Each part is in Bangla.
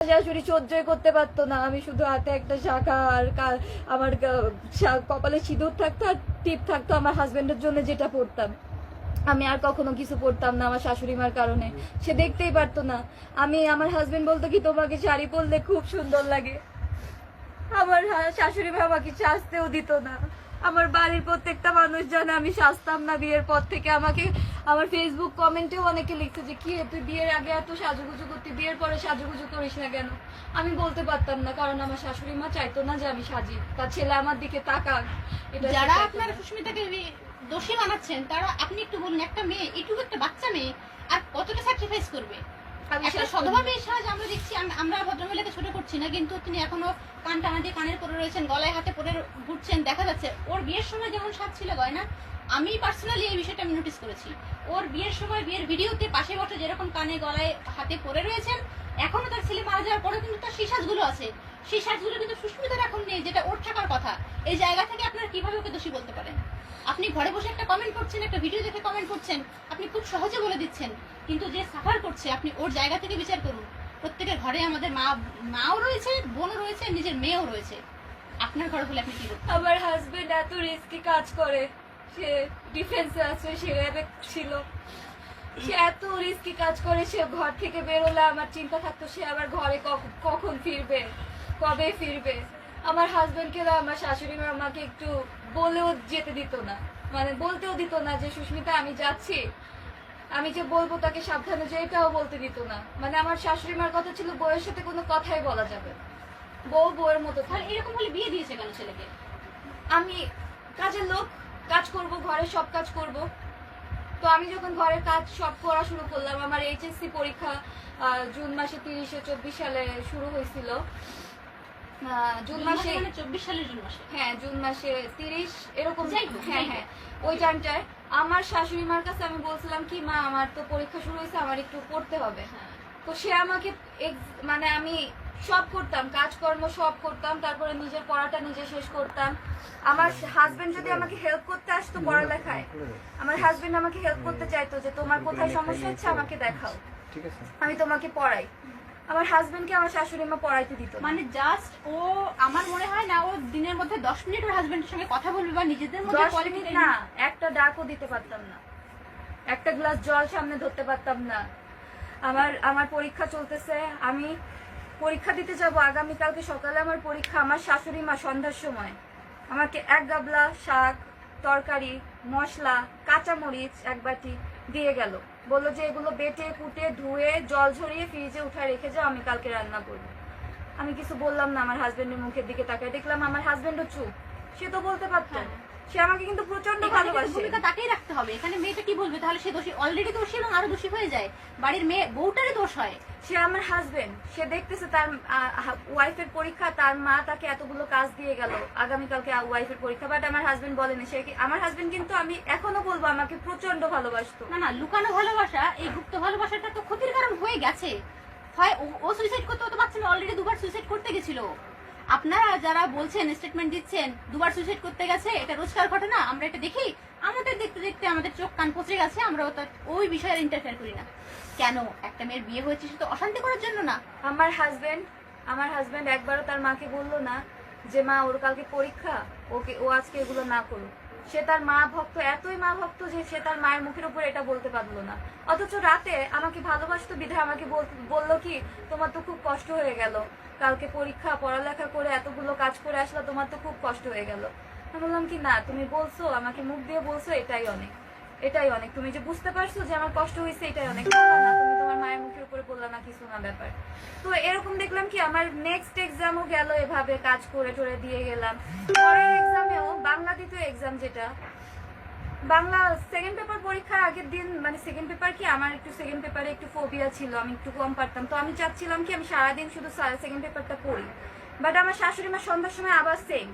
শাশুড়ি সহ্যই করতে পারতো না। আমি শুধু হাতে একটা শাখা আর আমার কপালে সিঁদুর থাকতো আর টিপ থাকতো আমার হাজবেন্ডের জন্য যেটা পরতাম আমি আর কখনো কিছু পরতাম না আমার শাশুড়ি মার কারণে। সে দেখতেই পারতো না। আমি আমার হাজবেন্ড বলতো কি, তোমাকে শাড়ি পরলে খুব সুন্দর লাগে। আমার শাশুড়ি মা আমাকে সাজতেও দিত না। আমার বাড়ির প্রত্যেকটা মানুষ জানে আমি সাজতাম না বিয়ের পর থেকে। আমাকে আমার ফেসবুক কমেন্টেও অনেকে লিখছে যে কি তুই বিয়ের আগে এত সাজুগুজু করতি বিয়ের পরে সাজুগুজু করিস না কেন? আমি বলতে পারতাম না কারণ আমার শাশুড়ি মা চাইতো না যে আমি সাজি। তার ছেলে আমার দিকে তাকাক। এটা যারা আপনার সুস্মিতাকে দোষী বানাচ্ছেন তারা আপনি একটু বলুন একটা মেয়ে এটুকু একটা বাচ্চা মেয়ে আর কতটা স্যাক্রিফাইস করবে? একটা সধবা। আমরা দেখছি আমরা ভদ্রমহিলাকে ছোট করছি না কিন্তু তিনি এখনও কান টানা দিয়ে কানের পরে রয়েছেন গলায় হাতে পরে ঘুরছেন দেখা যাচ্ছে। ওর বিয়ের সময় যেমন সাজ ছিল গয়না আমি পার্সোনালি এই বিষয়টা আমি নোটিস করেছি। ওর বিয়ের সময় বিয়ের ভিডিওতে পাশে বসে যেরকম কানে গলায় হাতে পরে রয়েছেন এখনও তার ছেলে মারা যাওয়ার পরেও কিন্তু তার আছে। কিন্তু সুস্মিতার এখন নেই যেটা ওর থাকার কথা। এই জায়গা থেকে আপনারা কীভাবে ওকে দোষী বলতে পারেন? আপনি ঘরে বসে একটা কমেন্ট করছেন একটা ভিডিও দেখে কমেন্ট করছেন আপনি খুব সহজে বলে দিচ্ছেন। কিন্তু যে সাফার করছে, আপনি ওর জায়গা থেকে বিচার করুন। প্রত্যেকের ঘরে আমাদের মা, মাও রয়েছে, বোনও রয়েছে, নিজের মেয়েও রয়েছে। আপনার ঘরে হলে আপনি কি করতেন? আমার হাজবেন্ড এত রিস্কি কাজ করে। সে ডিফেন্সে আছে, সে র্যাবে ছিল। সে এত রিস্কি কাজ করে, সে ঘর থেকে বেরোলে আমার চিন্তা থাকতো, সে আবার ঘরে কখন ফিরবে? কবে ফিরবে? আমার হাজবেন্ডকে আমার শাশুড়ি মা আমাকে একটু বলেও যেতে দিত না। মানে বলতেও দিত না যে, সুস্মিতা, আমি যাচ্ছি। আমি যে বলব তাকে সাবধানে যে এটাও বলতে দিত না। মানে আমার শাশুড়ি মার কথা ছিল বউয়ের সাথে কোনো কথাই বলা যাবে বউ বউয়ের মতো তাহলে এরকম হলে বিয়ে দিয়েছে কেন ছেলেকে? আমি কাজের লোক কাজ করব ঘরে সব কাজ করব। তো আমি যখন ঘরের কাজ সব করা শুরু করলাম আমার এইচএসসি পরীক্ষা জুন মাসে তিরিশে চব্বিশ সালে শুরু হয়েছিল। জুন মাসে মানে চব্বিশ সালে জুন মাসে? হ্যাঁ জুন মাসে তিরিশ এরকম হ্যাঁ হ্যাঁ ওই টাইমটায় আমার শাশুড়ি মার কাছে আমি বলছিলাম কি মা আমার তো পরীক্ষা শুরু হয়েছে আমার একটু পড়তে হবে। হ্যাঁ। তো সে আমাকে মানে আমি সব করতাম কাজকর্ম সব করতাম তারপরে নিজের পড়াটা নিজে শেষ করতাম। আমার হাজবেন্ড যদি আমাকে হেল্প করতে আসতো পড়ালেখায় আমার হাজবেন্ড আমাকে হেল্প করতে চাইতো যে তোমার কোথায় সমস্যা হচ্ছে আমাকে দেখাও। ঠিক আছে। আমি তোমাকে পড়াই। আমার হাজবেন্ডকে আমার শাশুড়ি মা পড়াইতে দিত। মানে জাস্ট ও আমার মনে হয় না ও দিনের মধ্যে দশ মিনিট ওর হাজবেন্ডের সঙ্গে কথা বলবে বা নিজেদের মধ্যে মিনিট না একটা ডাকও দিতে পারতাম না। একটা গ্লাস জল সামনে ধরতে পারতাম না। আমার আমার পরীক্ষা চলতেছে আমি পরীক্ষা দিতে যাব আগামীকালকে সকালে আমার পরীক্ষা আমার শাশুড়ি মা সন্ধ্যার সময়। আমাকে এক গাবলা শাক তরকারি মশলা কাঁচামরিচ এক বাটি দিয়ে গেল। বলল যে এগুলো বেটে, কুটে, ধুয়ে, জল ঝরিয়ে ফ্রিজে উঠায় রেখে যাও, আমি কালকে রান্না করব। আমি কিছু বললাম না আমার হাজবেন্ডের মুখের দিকে তাকায়। দেখলাম আমার হাজবেন্ডও চুপ। সে তো বলতে পারতো। হ্যাঁ। সে আমাকে কিন্তু প্রচণ্ড ভালোবাসে। ভূমিকা তাকেই রাখতে হবে। এখানে মেয়েটা কি বলবে? তাহলে সে দোষী অলরেডি দোষী এবং আরও দোষী হয়ে যায়। বাড়ির মেয়ে বউটারই দোষ হয়। সে আমার হাজবেন্ড সে দেখতেছে তার ওয়াইফের পরীক্ষা তার মা তাকে এতগুলো কাজ দিয়ে গেল। আগামীকালকে ওয়াইফের পরীক্ষা বাট আমার হাজবেন্ড বলেনি। সে আমার হাজবেন্ড কিন্তু আমি এখনও বলব আমাকে প্রচণ্ড ভালোবাসতো। না না লুকানো ভালোবাসা এই গুপ্ত ভালোবাসাটা তো ক্ষতির কারণ হয়ে গেছে। হয় ও- ও সুইসাইড করতে হতে পারছে না অলরেডি দুবার সুইসাইড করতে গেছিল। আপনারা যারা বলছেন স্টেটমেন্ট দিচ্ছেন, দুবার সুইসাইড করতে গেছে, এটা রোজকার ঘটনা, আমরা এটা দেখি, আমাদের দেখতে দেখতে আমাদের চোখ কান পচে গেছে, আমরা ওই বিষয়ে ইন্টারফেয়ার করি না। কেন? একটা মেয়ের বিয়ে হয়েছে, সে তো অশান্তি করার জন্য না। আমার হাজবেন্ড আমার হাজবেন্ড একবারও তার মাকে বলল না যে, মা, ওর কালকে পরীক্ষা, ওকে, ও আজকে এগুলো না করুক। সে তার মা ভক্ত, এতই মা ভক্ত যে সে তার মায়ের মুখের উপর এটা বলতে পারল না। অথচ রাতে আমাকে ভালোবাসতো বিধায় আমাকে বল- বলল কি, তোমার তো খুব কষ্ট হয়ে গেল। কালকে পরীক্ষা, পড়ালেখা করে এতগুলো কাজ করে আসলো, তোমার তো খুব কষ্ট হয়ে গেল। আমি বললাম কি, না, তুমি বলছো, আমাকে মুখ দিয়ে বলছো, এটাই অনেক। এটাই অনেক। তুমি যে বুঝতে পারছ যে আমার কষ্ট হয়েছে, এটাই অনেক না। তুমি তোমার মায়ের মুখের উপরে বললা না কিছু না ব্যাপার। তো এরকম দেখলাম কি, আমার নেক্সট এক্সামও গেল এভাবে, কাজ করে টরে দিয়ে গেলাম। পরের এক্সামেও বাংলা দ্বিতীয় এক্সাম যেটা, বাংলা সেকেন্ড পেপার পরীক্ষার আগের দিন মানে সেকেন্ড পেপার কি, আমার একটু সেকেন্ড পেপারে একটু ফোবিয়া ছিল, আমি একটু কম পারতাম। তো আমি চাচ্ছিলাম কি, আমি সারাদিন শুধু সেকেন্ড পেপারটা পড়ি। বাট আমার শাশুড়ি মা সন্ধ্যার সময় আবার সেম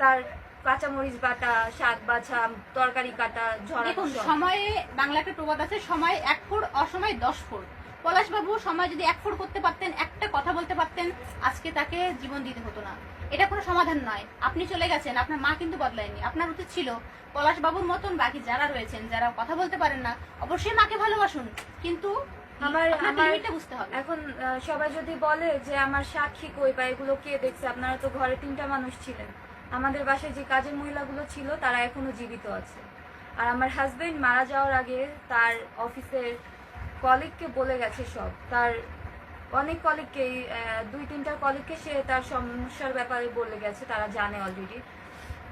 তার কাঁচামরিচ বাটা শাক বাছা তরকারি কাটা ঝরা দেখুন সময়ে বাংলা একটা প্রবাদ আছে সময় এক ফুট অসময় দশ ফুট পলাশবাবু সময় যদি এক ফুট করতে পারতেন একটা কথা বলতে পারতেন আজকে তাকে জীবন দিতে হতো না। এটা কোনো সমাধান নয়। আপনি চলে গেছেন আপনার মা কিন্তু বদলায়নি। আপনার উচিত ছিল পলাশবাবুর মতন বাকি যারা রয়েছেন যারা কথা বলতে পারেন না অবশ্যই মাকে ভালোবাসুন। কিন্তু আমার আমার বুঝতে হবে। এখন সবাই যদি বলে যে আমার সাক্ষী কই বা এগুলো কে দেখছে? আপনারা তো ঘরে তিনটা মানুষ ছিলেন। আমাদের বাসায় যে কাজের মহিলাগুলো ছিল, তারা এখনও জীবিত আছে। আর আমার হাজবেন্ড মারা যাওয়ার আগে তার অফিসের কলিগকে বলে গেছে সব। তার অনেক কলিগকেই দুই তিনটা কলিগকে সে তার সমস্যার ব্যাপারে বলে গেছে, তারা জানে অলরেডি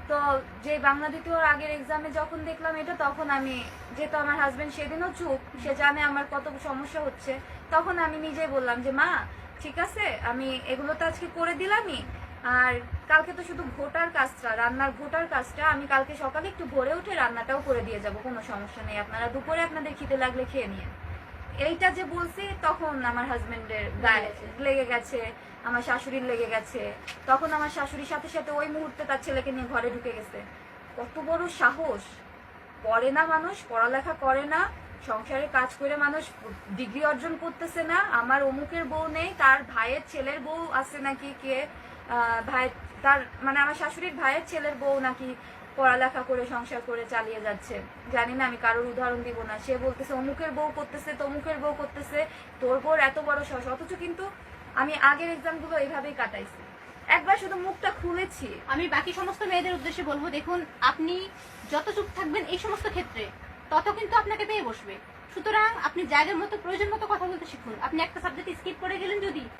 তো যে বাংলা দ্বিতীয়র আগের এক্সামে যখন দেখলাম এটা, তখন আমি, যেহেতু আমার হাজবেন্ড সেদিনও চুপ, সে জানে আমার কত সমস্যা হচ্ছে, তখন আমি নিজেই বললাম যে, মা, ঠিক আছে, আমি এগুলো তো আজকে করে দিলামই। আর কালকে তো শুধু ভোটার কাজটা রান্নার ভোটার কাজটা আমি কালকে সকালে একটু ভোরে উঠে রান্নাটাও করে দিয়ে যাব কোনো সমস্যা নেই। আপনারা দুপুরে আপনাদের খিদে লাগলে খেয়ে নিয়ে এইটা যে বলছি তখন আমার হাজবেন্ডের গায়ে লেগে গেছে আমার শাশুড়ির লেগে গেছে। তখন আমার শাশুড়ির সাথে সাথে ওই মুহূর্তে তার ছেলেকে নিয়ে ঘরে ঢুকে গেছে। কত বড় সাহস! পড়ে না মানুষ পড়ালেখা করে না সংসারে কাজ করে মানুষ ডিগ্রি অর্জন করতেছে না। আমার অমুকের বউ নেই তার ভাইয়ের ছেলের বউ আছে নাকি কে? ভাই, তার মানে আমার শাশুড়ির ভাইয়ের ছেলের বউ নাকি পড়ালেখা করে, সংসার করে চালিয়ে যাচ্ছে। জানি না, আমি কারোর উদাহরণ দিব না। সে বলতেছে, অমুকের বউ করতেছে, তমুকের বউ করতেছে, তোর বউর এত বড় সাহস। অথচ কিন্তু আমি আগের এক্সামগুলো এইভাবেই কাটাইছি। একবার শুধু মুখটা খুলেছি। আমি বাকি সমস্ত মেয়েদের উদ্দেশ্যে বলব, দেখুন, আপনি যত চুপ থাকবেন এই সমস্ত ক্ষেত্রে, তত কিন্তু আপনাকে পেয়ে বসবে। সুতরাং আপনি জায়গার মতো, প্রয়োজন মতো কথা বলতে শিখুন। আপনি একটা সাবজেক্ট স্কিপ করে গেলেন যদি